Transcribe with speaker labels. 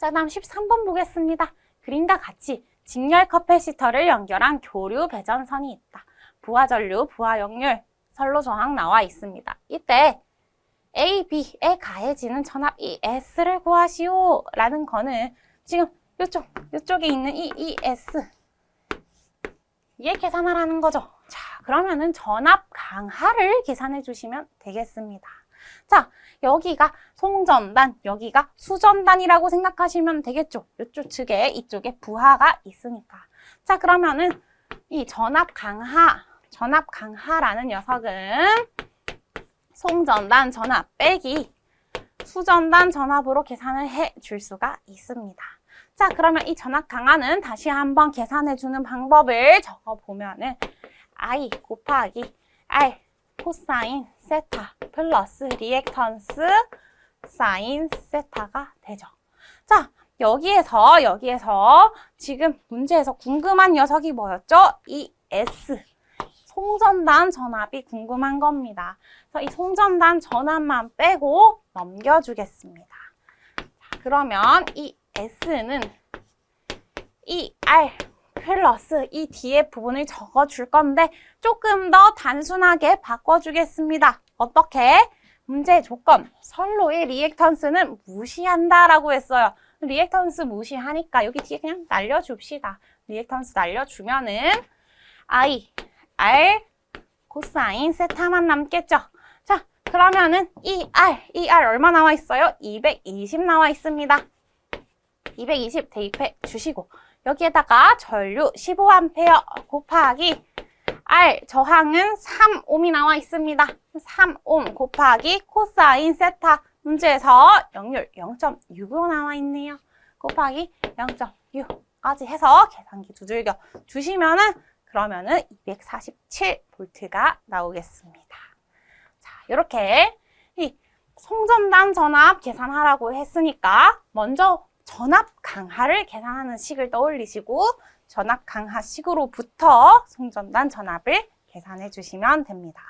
Speaker 1: 자, 다음 13번 보겠습니다. 그림과 같이 직렬 커패시터를 연결한 교류 배전선이 있다. 부하 전류, 부하 역률, 선로 저항 나와 있습니다. 이때 A, B에 가해지는 전압 이 S를 구하시오 라는 거는 지금 이쪽, 이쪽에 있는 이 ES 얘 계산하라는 거죠. 자, 그러면은 전압 강하를 계산해 주시면 되겠습니다. 자, 여기가 송전단, 여기가 수전단이라고 생각하시면 되겠죠. 이쪽 측에 이쪽에 부하가 있으니까. 자, 그러면은 이 전압 강하, 전압 강하라는 녀석은 송전단 전압 빼기 수전단 전압으로 계산을 해 줄 수가 있습니다. 자, 그러면 이 전압 강하는 다시 한번 계산해 주는 방법을 적어 보면은 I 곱하기 R 코사인 세타 플러스 리액턴스 사인 세타가 되죠. 자, 여기에서 여기에서 지금 문제에서 궁금한 녀석이 뭐였죠? 이 S 송전단 전압이 궁금한 겁니다. 그래서 이 송전단 전압만 빼고 넘겨주겠습니다. 자, 그러면 이 S는 이 R 플러스 이 뒤에 부분을 적어줄 건데 조금 더 단순하게 바꿔주겠습니다. 어떻게? 문제 조건, 선로의 리액턴스는 무시한다라고 했어요. 리액턴스 무시하니까 여기 뒤에 그냥 날려줍시다. 리액턴스 날려주면은 I, R, 코사인 세타만 남겠죠. 자, 그러면은 이 R, 이 R 얼마 나와 있어요? 220 나와 있습니다. 220 대입해 주시고 여기에다가 전류 15A 곱하기 R 저항은 3옴이 나와 있습니다. 3옴 곱하기 코사인 세타 문제에서 역률 0.6으로 나와 있네요. 곱하기 0.6까지 해서 계산기 두들겨 주시면은 그러면은 247볼트가 나오겠습니다. 자, 이렇게 이 송전단 전압 계산하라고 했으니까 먼저 전압 강하를 계산하는 식을 떠올리시고 전압 강하 식으로부터 송전단 전압을 계산해 주시면 됩니다.